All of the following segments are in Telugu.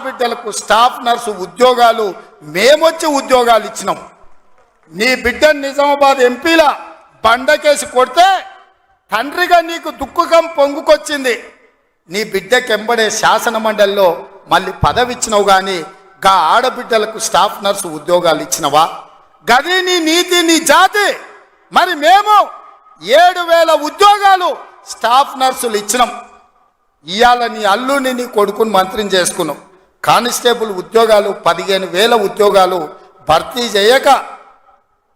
ఆడబిడ్డలకు స్టాఫ్ నర్సు ఉద్యోగాలు మేమొచ్చి ఉద్యోగాలు ఇచ్చినాం. నీ బిడ్డ నిజామాబాద్ ఎంపీల బండకేసి కొడితే తండ్రిగా నీకు దుఃఖకం పొంగుకొచ్చింది. నీ బిడ్డకెంబడే శాసన మండలిలో మళ్ళీ పదవి ఇచ్చినావు కానీ గా ఆడబిడ్డలకు స్టాఫ్ నర్సు ఉద్యోగాలు ఇచ్చినవా? గది నీ నీతి నీ జాతి. మరి మేము ఏడు వేల ఉద్యోగాలు స్టాఫ్ నర్సులు ఇచ్చినాం. ఇవాళ నీ అల్లుని నీ కొడుకుని మంత్రిని చేసుకున్నాం. కానిస్టేబుల్ ఉద్యోగాలు పదిహేను వేల ఉద్యోగాలు భర్తీ చేయక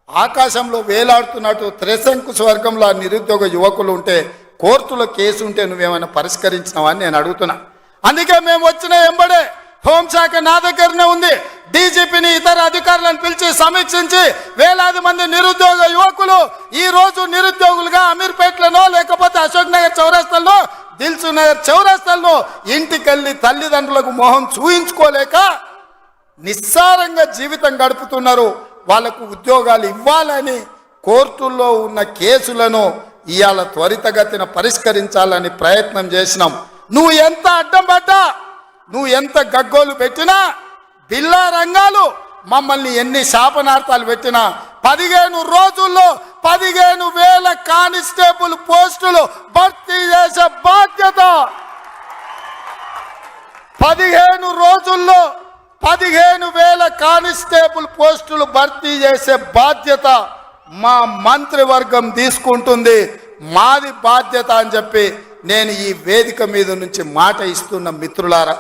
ఆకాశంలో వేలాడుతున్నట్టు త్రిశంకు స్వర్గంలో నిరుద్యోగ యువకులు ఉంటే కోర్టులో కేసు ఉంటే నువ్వేమైనా పరిష్కరించినావా అని నేను అడుగుతున్నా. అందుకే మేము వచ్చిన ఎంబడే హోంశాఖ నా దగ్గరనే ఉంది. డీజీపీని ఇతర అధికారులను పిలిచి సమీక్షించి వేలాది మంది నిరుద్యోగ యువకులు ఈ రోజు నిరుద్యోగులుగా అమీర్పేట్లలో లేకపోతే అశోక్ నగర్ చౌరస్తల్లో దిల్సునగర్ నగర్ ఇంటికెళ్ళి తల్లిదండ్రులకు మొహం చూయించుకోలేక నిస్సారంగా జీవితం గడుపుతున్నారు. వాళ్ళకు ఉద్యోగాలు ఇవ్వాలని కోర్టుల్లో ఉన్న కేసులను ఇవాళ త్వరితగతిన పరిష్కరించాలని ప్రయత్నం చేసినాం. నువ్వు ఎంత అడ్డం పడ్డా? నువ్వు ఎంత గగ్గోలు పెట్టినా? బిల్లా రంగాలు మమ్మల్ని ఎన్ని శాపనార్థాలు పెట్టినా? పదిహేను రోజుల్లో పదిహేను వేల కానిస్టేబుల్ పోస్టులు భర్తీ చేసే బాధ్యత పదిహేను రోజుల్లో పదిహేను వేల కానిస్టేబుల్ పోస్టులు భర్తీ చేసే బాధ్యత మా మంత్రివర్గం తీసుకుంటుంది. మాది బాధ్యత అని చెప్పి నేను ఈ వేదిక మీద నుంచి మాట ఇస్తున్న మిత్రులారా.